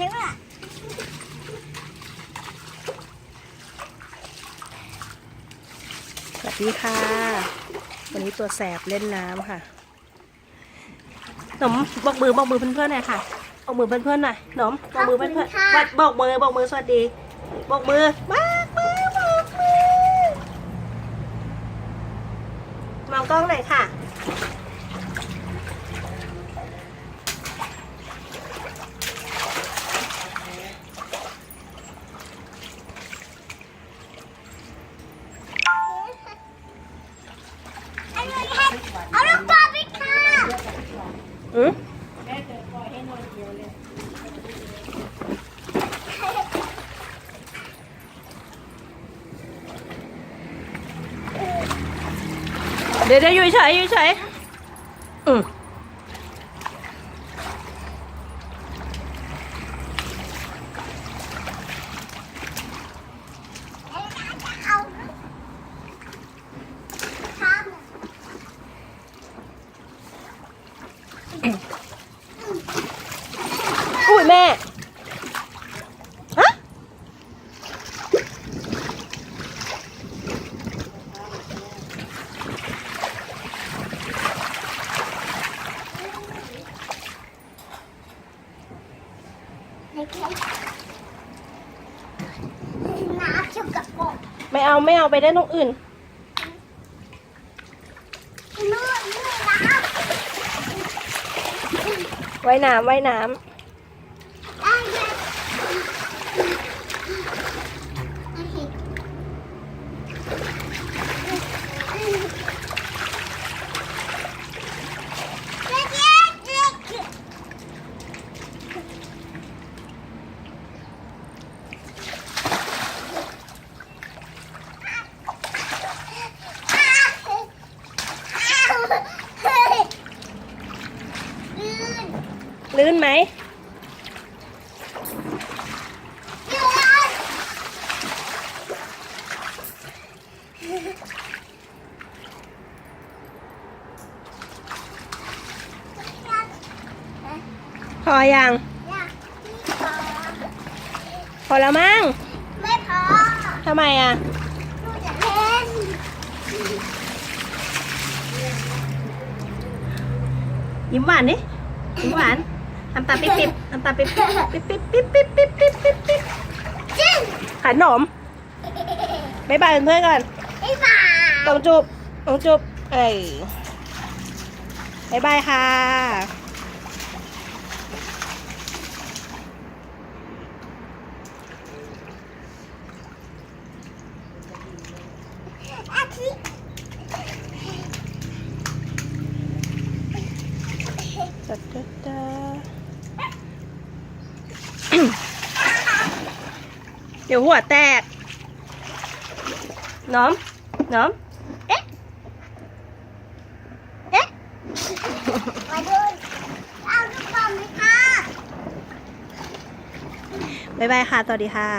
แล้วอะสวัสดีค่ะ วันนี้ตัวแสบเล่นน้ำค่ะหนมบอกมือบอกมือเพื่อนๆหน่อยค่ะบอกมือเพื่อนๆหน่อยหนมบอกมือเพื่อนๆวัดบอกมือบอกมือสวัสดีบอกมือบอกมือบอกมือมองกล้องหน่อยค่ะ เอาเลยค่ะเอาลูกบอลไปค่ะ อืมเดี๋ยวเดี๋ยวอยู่เฉยอยู่เฉยอืมเอาข้าม อุ้ยแม่ฮะไม่ใช่น้ำชุบกับโปะไม่เอาไม่เอาไปได้ตรงอื่น นู่นนู่นน้ำว่ายน้ำว่ายน้ได้เลยเล็กเล็กเล็กำ ลื่นไหมพอยัง พอแล้วมั้ง ไม่พอทำไมอะลูจะเล่นยิ้มหวานดิยิ้มหวาน ทำตาปิ๊บปิ๊บทำตาปิ๊บปิ๊บปิ๊บปิ๊บปิ๊บปิ๊บปิ๊บปิ๊บปิ๊บจิ้งขนมบ๊ายบายเพื่อนๆก่อนไอ้บ่าต้องจุบต้องจุบเอ้ยบายบายค่ะอาทิตย์ ตะตะตะ เดี๋ยวหัวแตก น้อม น้อม เอ๊ะ เอ๊ะมาดูเอาลูกบอลไหมคะบายบายค่ะ สวัสดีค่ะ